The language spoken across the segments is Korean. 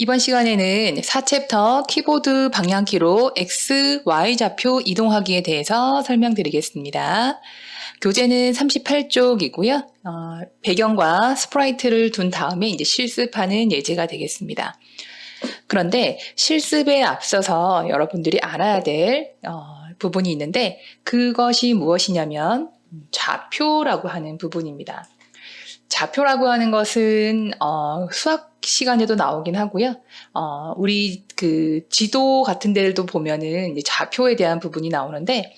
이번 시간에는 4챕터 키보드 방향키로 X, Y 좌표 이동하기에 대해서 설명드리겠습니다. 교재는 38쪽이고요. 어, 배경과 스프라이트를 둔 다음에 이제 실습하는 예제가 되겠습니다. 그런데 실습에 앞서서 여러분들이 알아야 될 어, 부분이 있는데 그것이 무엇이냐면 좌표라고 하는 부분입니다. 좌표라고 하는 것은 어, 수학 시간에도 나오긴 하고요. 어, 우리 그 지도 같은 데도 보면은 좌표에 대한 부분이 나오는데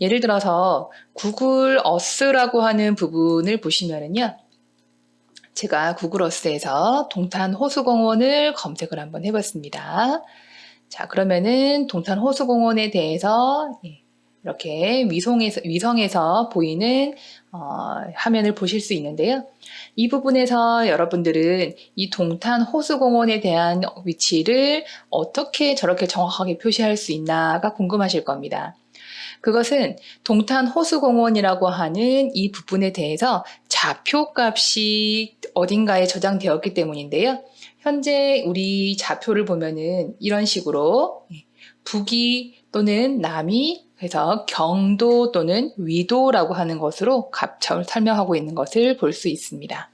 예를 들어서 구글 어스라고 하는 부분을 보시면은요. 제가 구글 어스에서 동탄 호수공원을 검색을 한번 해봤습니다. 자, 그러면은 동탄 호수공원에 대해서 예, 이렇게 위성에서, 위성에서 보이는 어, 화면을 보실 수 있는데요. 이 부분에서 여러분들은 이 동탄 호수공원에 대한 위치를 어떻게 저렇게 정확하게 표시할 수 있나가 궁금하실 겁니다. 그것은 동탄 호수공원이라고 하는 이 부분에 대해서 좌표 값이 어딘가에 저장되었기 때문인데요. 현재 우리 좌표를 보면은 이런 식으로 북이 또는 남이 그래서 경도 또는 위도라고 하는 것으로 값을 설명하고 있는 것을 볼 수 있습니다.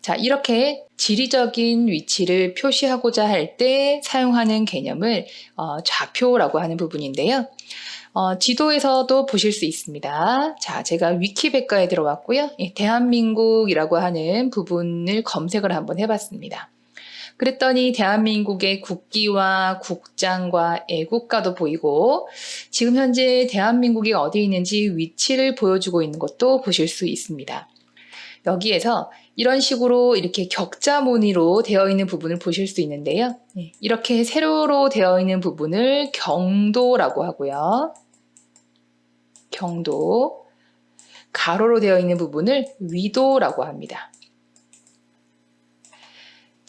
자, 이렇게 지리적인 위치를 표시하고자 할 때 사용하는 개념을 어, 좌표라고 하는 부분인데요. 어, 지도에서도 보실 수 있습니다. 자, 제가 위키백과에 들어왔고요. 예, 대한민국이라고 하는 부분을 검색을 한번 해봤습니다. 그랬더니 대한민국의 국기와 국장과 애국가도 보이고 지금 현재 대한민국이 어디 있는지 위치를 보여주고 있는 것도 보실 수 있습니다. 여기에서 이런 식으로 이렇게 격자 무늬로 되어 있는 부분을 보실 수 있는데요. 예, 이렇게 세로로 되어 있는 부분을 경도라고 하고요. 경도. 가로로 되어 있는 부분을 위도라고 합니다.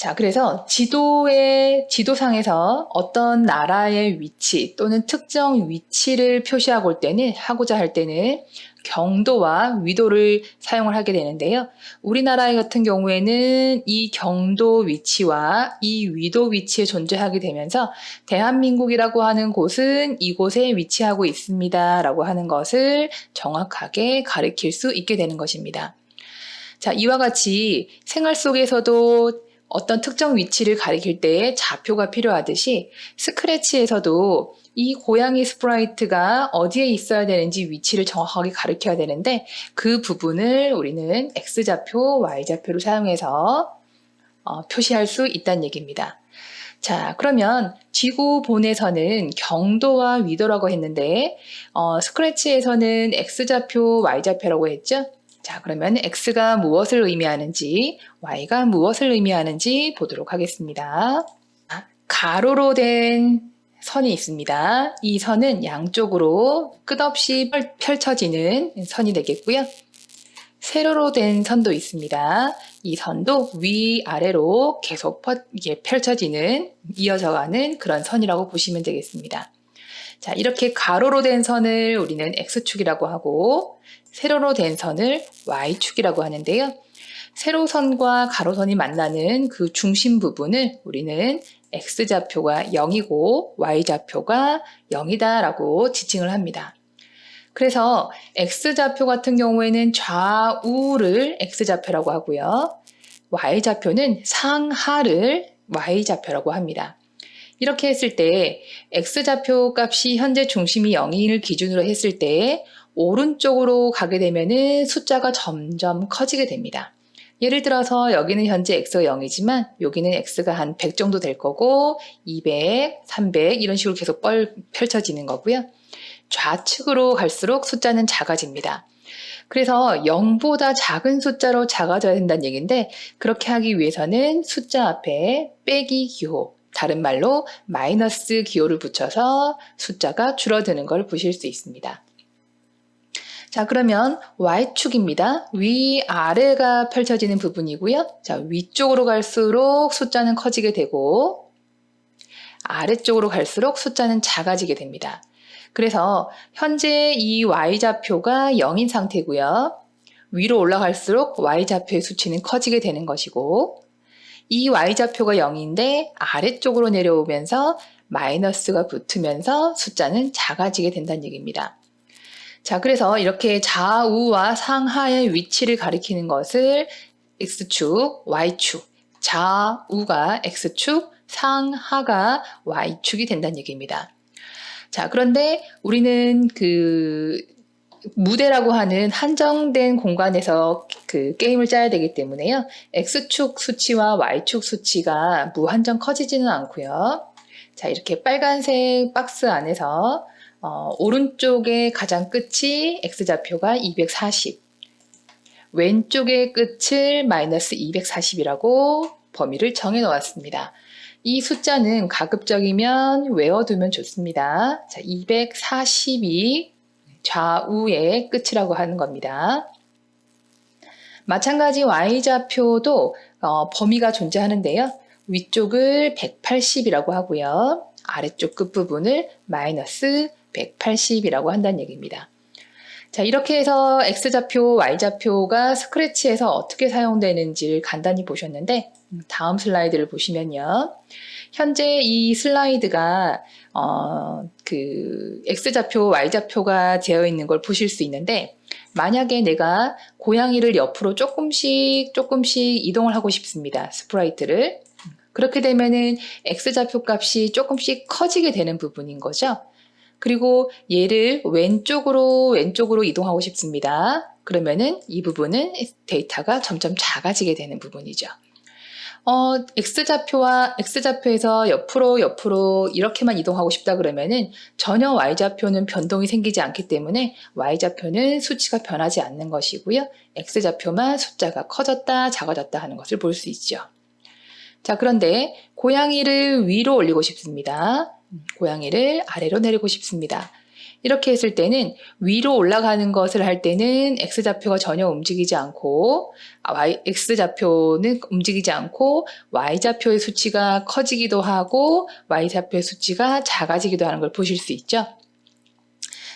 자, 그래서 지도의, 지도상에서 어떤 나라의 위치 또는 특정 위치를 표시하고 올 때는, 하고자 할 때는 경도와 위도를 사용을 하게 되는데요. 우리나라 같은 경우에는 이 경도 위치와 이 위도 위치에 존재하게 되면서 대한민국이라고 하는 곳은 이곳에 위치하고 있습니다. 라고 하는 것을 정확하게 가리킬 수 있게 되는 것입니다. 자, 이와 같이 생활 속에서도 어떤 특정 위치를 가리킬 때에 좌표가 필요하듯이 스크래치에서도 이 고양이 스프라이트가 어디에 있어야 되는지 위치를 정확하게 가리켜야 되는데 그 부분을 우리는 X좌표, Y좌표로 사용해서 어, 표시할 수 있다는 얘기입니다. 자, 그러면 지구본에서는 경도와 위도라고 했는데 어, 스크래치에서는 X좌표, Y좌표라고 했죠? 자, 그러면 X가 무엇을 의미하는지, Y가 무엇을 의미하는지 보도록 하겠습니다. 가로로 된 선이 있습니다. 이 선은 양쪽으로 끝없이 펼쳐지는 선이 되겠고요. 세로로 된 선도 있습니다. 이 선도 위아래로 계속 펼쳐지는, 이어져가는 그런 선이라고 보시면 되겠습니다. 자, 이렇게 가로로 된 선을 우리는 X축이라고 하고, 세로로 된 선을 Y축이라고 하는데요. 세로선과 가로선이 만나는 그 중심 부분을 우리는 X좌표가 0이고 Y좌표가 0이다라고 지칭을 합니다. 그래서 X좌표 같은 경우에는 좌우를 X좌표라고 하고요. Y좌표는 상하를 Y좌표라고 합니다. 이렇게 했을 때 X좌표 값이 현재 중심이 0을 기준으로 했을 때 오른쪽으로 가게 되면은 숫자가 점점 커지게 됩니다. 예를 들어서 여기는 현재 x가 0이지만 여기는 x가 한 100 정도 될 거고 200, 300 이런 식으로 계속 뻘, 펼쳐지는 거고요. 좌측으로 갈수록 숫자는 작아집니다. 그래서 0보다 작은 숫자로 작아져야 된다는 얘기인데 그렇게 하기 위해서는 숫자 앞에 빼기 기호, 다른 말로 마이너스 기호를 붙여서 숫자가 줄어드는 걸 보실 수 있습니다. 자, 그러면 Y축입니다. 위아래가 펼쳐지는 부분이고요. 자, 위쪽으로 갈수록 숫자는 커지게 되고 아래쪽으로 갈수록 숫자는 작아지게 됩니다. 그래서 현재 이 Y좌표가 0인 상태고요. 위로 올라갈수록 Y좌표의 수치는 커지게 되는 것이고 이 y좌표가 0인데 아래쪽으로 내려오면서 마이너스가 붙으면서 숫자는 작아지게 된다는 얘기입니다. 자, 그래서 이렇게 좌우와 상하의 위치를 가리키는 것을 x축, y축, 좌우가 x축, 상하가 y축이 된다는 얘기입니다. 자, 그런데 우리는 그 무대라고 하는 한정된 공간에서 그 게임을 짜야 되기 때문에요. x축 수치와 y축 수치가 무한정 커지지는 않고요. 자, 이렇게 빨간색 박스 안에서 어, 오른쪽의 가장 끝이 x좌표가 240, 왼쪽의 끝을 마이너스 240이라고 범위를 정해 놓았습니다. 이 숫자는 가급적이면 외워두면 좋습니다. 자, 240이 좌우의 끝이라고 하는 겁니다. 마찬가지 y좌표도 어, 범위가 존재하는데요. 위쪽을 180이라고 하고요. 아래쪽 끝부분을 마이너스 180이라고 한다는 얘기입니다. 자, 이렇게 해서 x좌표, y좌표가 스크래치에서 어떻게 사용되는지를 간단히 보셨는데 음, 다음 슬라이드를 보시면요. 현재 이 슬라이드가 어, 그 x좌표, y좌표가 되어 있는 걸 보실 수 있는데 만약에 내가 고양이를 옆으로 조금씩 조금씩 이동을 하고 싶습니다. 스프라이트를. 그렇게 되면은 x좌표 값이 조금씩 커지게 되는 부분인 거죠. 그리고 얘를 왼쪽으로 왼쪽으로 이동하고 싶습니다. 그러면은 이 부분은 데이터가 점점 작아지게 되는 부분이죠. 어, x좌표와 x좌표에서 옆으로 옆으로 이렇게만 이동하고 싶다 그러면은 전혀 y좌표는 변동이 생기지 않기 때문에 y좌표는 수치가 변하지 않는 것이고요. x좌표만 숫자가 커졌다 작아졌다 하는 것을 볼 수 있죠. 자, 그런데 고양이를 위로 올리고 싶습니다. 고양이를 아래로 내리고 싶습니다. 이렇게 했을 때는 위로 올라가는 것을 할 때는 x좌표가 전혀 움직이지 않고 y, x좌표는 움직이지 않고 y좌표의 수치가 커지기도 하고 y좌표의 수치가 작아지기도 하는 걸 보실 수 있죠.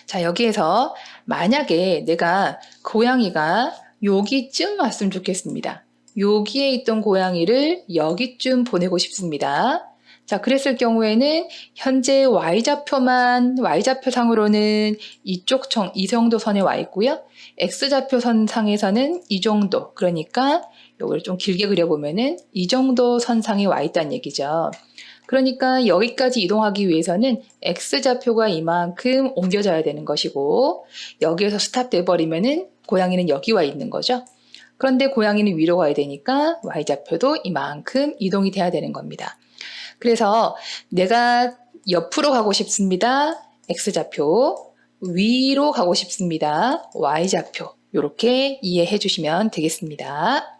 자, 여기에서 만약에 내가 고양이가 여기쯤 왔으면 좋겠습니다. 여기에 있던 고양이를 여기쯤 보내고 싶습니다. 자, 그랬을 경우에는 현재 y좌표만 y좌표 상으로는 이쪽 정, 이 정도 선에 와 있고요. x좌표 선 상에서는 이 정도. 그러니까 이걸 좀 길게 그려보면은 이 정도 선상에 와 있다는 얘기죠. 그러니까 여기까지 이동하기 위해서는 x좌표가 이만큼 옮겨져야 되는 것이고 여기에서 스탑돼 버리면은 고양이는 여기 와 있는 거죠. 그런데 고양이는 위로 가야 되니까 y좌표도 이만큼 이동이 돼야 되는 겁니다. 그래서 내가 옆으로 가고 싶습니다. x좌표, 위로 가고 싶습니다. y좌표. 이렇게 이해해 주시면 되겠습니다.